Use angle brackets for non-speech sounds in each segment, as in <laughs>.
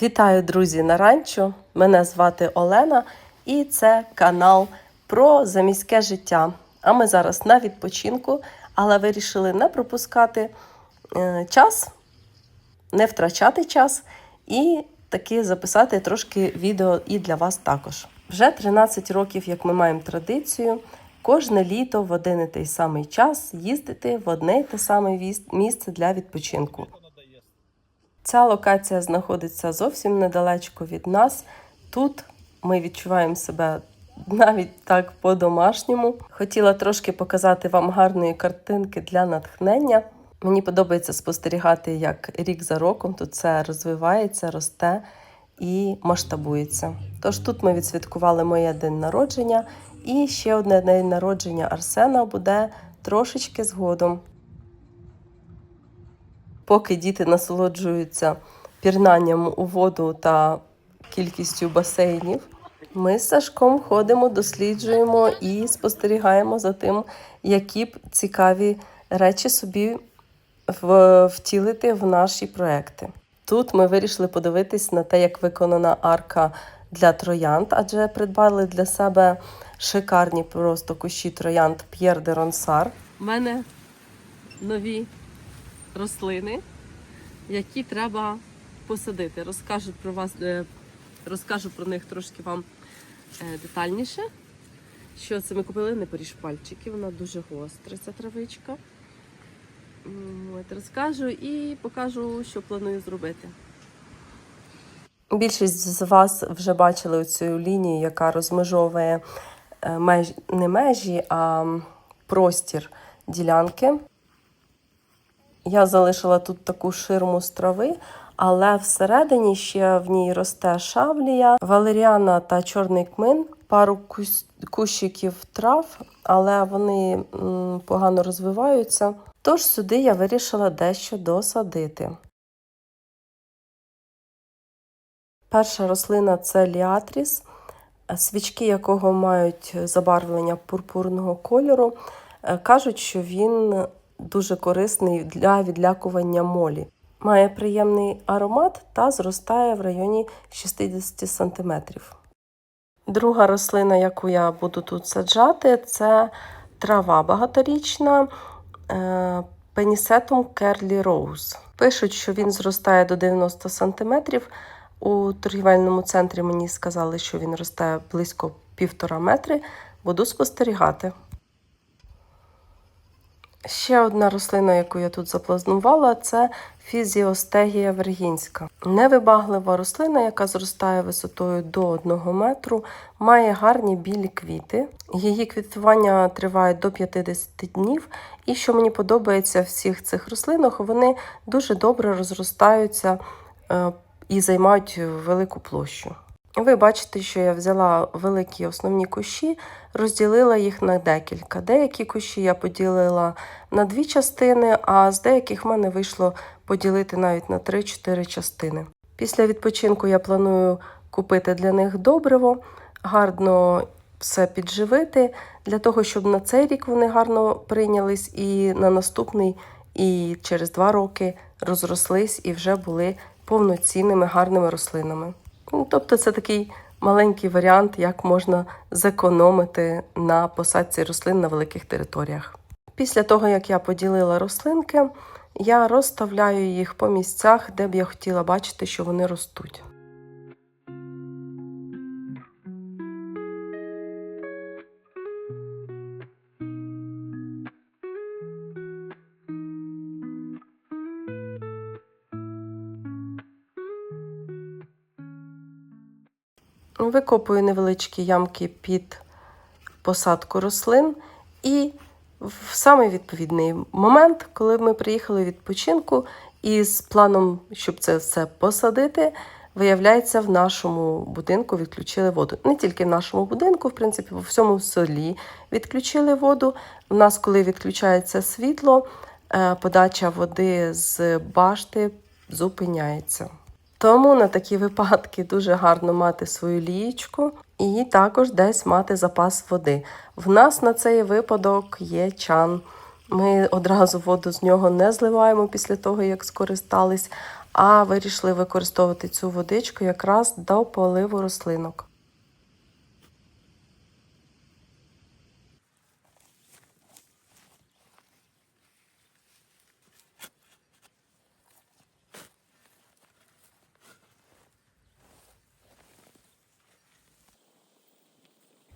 Вітаю, друзі, на ранчо. Мене звати Олена, і це канал про заміське життя. А ми зараз на відпочинку, але вирішили не пропускати е, час, не втрачати час і таки записати трошки відео і для вас також. Вже 13 років, як ми маємо традицію, кожне літо в один і той самий час їздити в одне і те саме місце для відпочинку. Ця локація знаходиться зовсім недалечко від нас. Тут ми відчуваємо себе навіть так по-домашньому. Хотіла трошки показати вам гарної картинки для натхнення. Мені подобається спостерігати, як рік за роком тут це розвивається, росте і масштабується. Тож тут ми відсвяткували моє день народження, і ще одне день народження Арсена буде трошечки згодом. Поки діти насолоджуються пірнанням у воду та кількістю басейнів, ми з Сашком ходимо, досліджуємо і спостерігаємо за тим, які б цікаві речі собі втілити в наші проекти. Тут ми вирішили подивитись на те, як виконана арка для троянд, адже придбали для себе шикарні просто кущі троянд П'єр де Ронсар. У мене нові рослини, які треба посадити. Розкажу про вас, е, розкажу про них трошки вам е, детальніше. Що це ми купили не поріж пальчики, вона дуже гостра, ця травичка. От, розкажу і покажу, що планую зробити. Більшість з вас вже бачили цю лінію, яка розмежовує е, меж, не межі, а простір ділянки. Я залишила тут таку ширму з трави, але всередині ще в ній росте шавлія, валеріана та чорний кмин, пару кущиків трав, але вони погано розвиваються. Тож сюди я вирішила дещо досадити. Перша рослина це ліатріс, свічки якого мають забарвлення пурпурного кольору. Е, Кажуть, що він дуже корисний для відлякування молі. Має приємний аромат та зростає в районі 60 см. Друга рослина, яку я буду тут саджати, це трава багаторічна е, Пенісетум Керлі Роуз. Пишуть, що він зростає до 90 см. У торгівельному центрі мені сказали, що він росте близько півтора метри. Буду спостерігати. Ще одна рослина, яку я тут запланувала, це фізіостегія вергінська. Невибаглива рослина, яка зростає висотою до 1 метру, має гарні білі квіти. Її квітування триває до 50 днів. І що мені подобається в всіх цих рослинах, вони дуже добре розростаються е, і займають велику площу. Ви бачите, що я взяла великі основні кущі, розділила їх на декілька. Деякі кущі я поділила на дві частини, а з деяких в мене вийшло поділити навіть на 3-4 частини. Після відпочинку я планую купити для них добриво, гарно все підживити, для того, щоб на цей рік вони гарно прийнялись, і на наступний, і через два роки розрослись і вже були повноцінними гарними рослинами. Ну, Тобто це такий маленький варіант, як можна зекономити на посадці рослин на великих територіях. Після того, як я поділила рослинки, я розставляю їх по місцях, де б я хотіла бачити, що вони ростуть. Викопую невеличкі ямки під посадку рослин. І в самий відповідний момент, коли ми приїхали відпочинку, і з планом, щоб це все посадити, виявляється, в нашому будинку відключили воду. Не тільки в нашому будинку, в принципі, по всьому селі відключили воду. У нас, коли відключається світло, е, подача води з башти зупиняється. Тому на такі випадки дуже гарно мати свою лієчку і також десь мати запас води. В нас на цей випадок є чан. Ми одразу воду з нього не зливаємо після того, як скористались, а вирішили використовувати цю водичку якраз до поливу рослинок.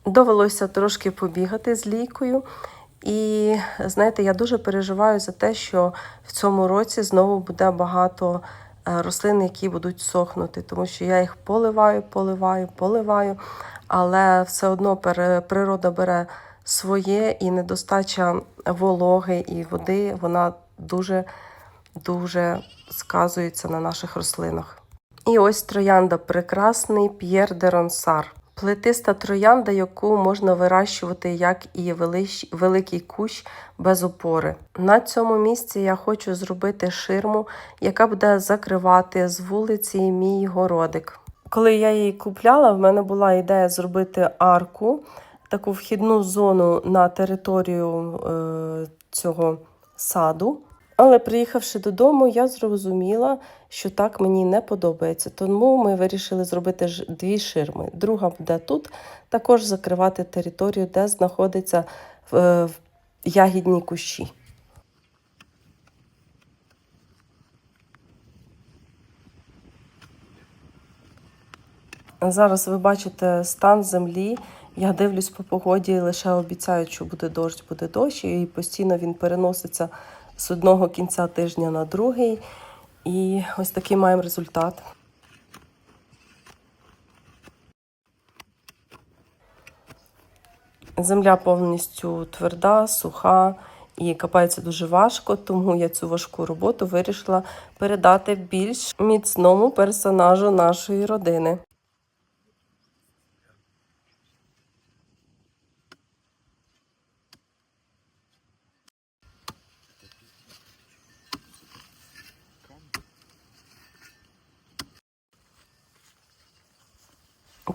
Довелося трошки побігати з лійкою. І знаєте, я дуже переживаю за те, що в цьому році знову буде багато е, рослин, які будуть сохнути, тому що я їх поливаю, поливаю, поливаю, але все одно природа бере своє і недостача вологи і води, вона дуже дуже сказується на наших рослинах. І ось троянда прекрасний П'єр де Ронсар. Плетиста троянда, яку можна вирощувати як і великий кущ без опори. На цьому місці я хочу зробити ширму, яка буде закривати з вулиці мій городик. Коли я її купляла, в мене була ідея зробити арку, таку вхідну зону на територію е, цього саду. Але приїхавши додому, я зрозуміла, що так мені не подобається. Тому ми вирішили зробити дві ширми. Друга буде тут, також закривати територію, де знаходяться е, ягідні кущі. Зараз ви бачите стан землі. Я дивлюсь по погоді, лише обіцяють, що буде дощ, буде дощ, і постійно він переноситься з одного кінця тижня на другий. І ось такий маємо результат. Земля повністю тверда, суха і копається дуже важко, тому я цю важку роботу вирішила передати більш міцному персонажу нашої родини.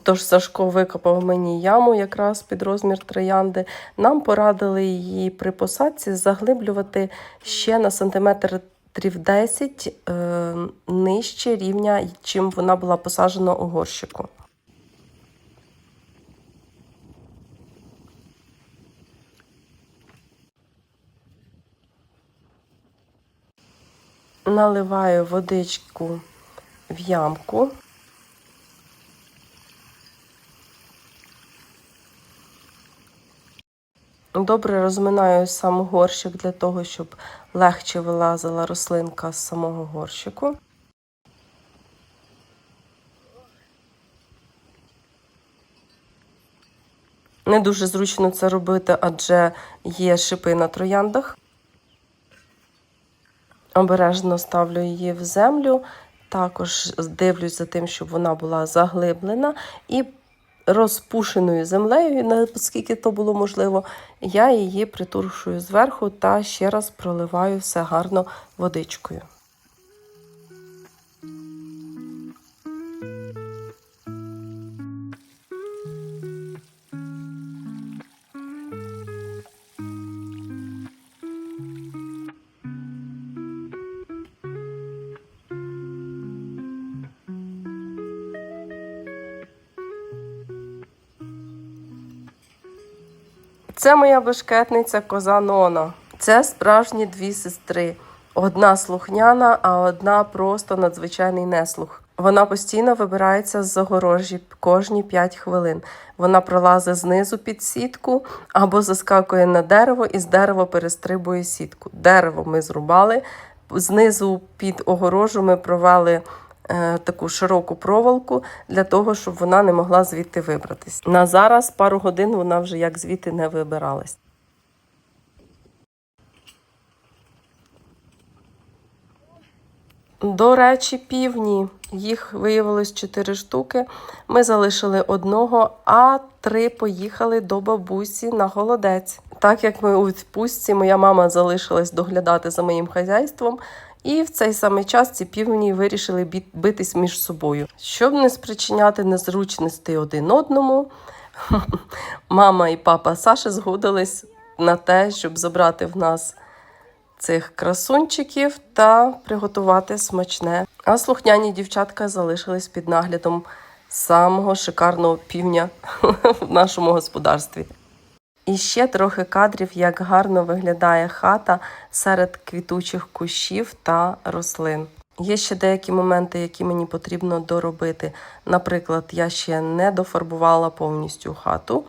Тож Сашко викопав мені яму якраз під розмір троянди. Нам порадили її при посадці заглиблювати ще на сантиметр 10 е, нижче рівня, чим вона була посаджена у горщику. Наливаю водичку в ямку. Добре розминаю сам горщик для того, щоб легше вилазила рослинка з самого горщику. Не дуже зручно це робити, адже є шипи на трояндах. Обережно ставлю її в землю, також дивлюсь за тим, щоб вона була заглиблена і розпушеною землею, наскільки то було можливо, я її притуршую зверху та ще раз проливаю все гарно водичкою. Це моя бешкетниця коза Нона. Це справжні дві сестри. Одна слухняна, а одна просто надзвичайний неслух. Вона постійно вибирається з загорожі кожні 5 хвилин. Вона пролазить знизу під сітку або заскакує на дерево і з дерева перестрибує сітку. Дерево ми зрубали. Знизу під огорожу ми провели таку широку проволоку для того, щоб вона не могла звідти вибратись. На зараз пару годин вона вже як звідти не вибиралась. До речі, півні. Їх виявилось 4 штуки. Ми залишили одного, а три поїхали до бабусі на голодець. Так як ми у відпустці, моя мама залишилась доглядати за моїм хазяйством, і в цей самий час ці півні вирішили битись між собою. Щоб не спричиняти незручностей один одному, <laughs> мама і папа Саші згодились на те, щоб забрати в нас цих красунчиків та приготувати смачне А слухняні дівчатка залишились під наглядом самого шикарного півня <laughs> в нашому господарстві. І ще трохи кадрів, як гарно виглядає хата серед квітучих кущів та рослин. Є ще деякі моменти, які мені потрібно доробити. Наприклад, я ще не дофарбувала повністю хату.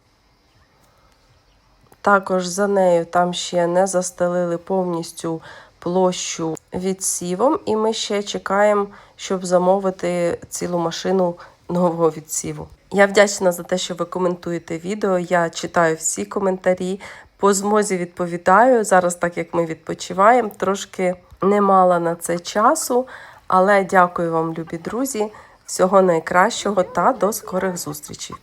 Також за нею там ще не застелили повністю площу відсівом, і ми ще чекаємо, щоб замовити цілу машину нового відсіву. Я вдячна за те, що ви коментуєте відео. Я читаю всі коментарі. По змозі відповідаю. Зараз, так як ми відпочиваємо, трошки не мала на це часу, але дякую вам, любі друзі. Всього найкращого та до скорих зустрічей!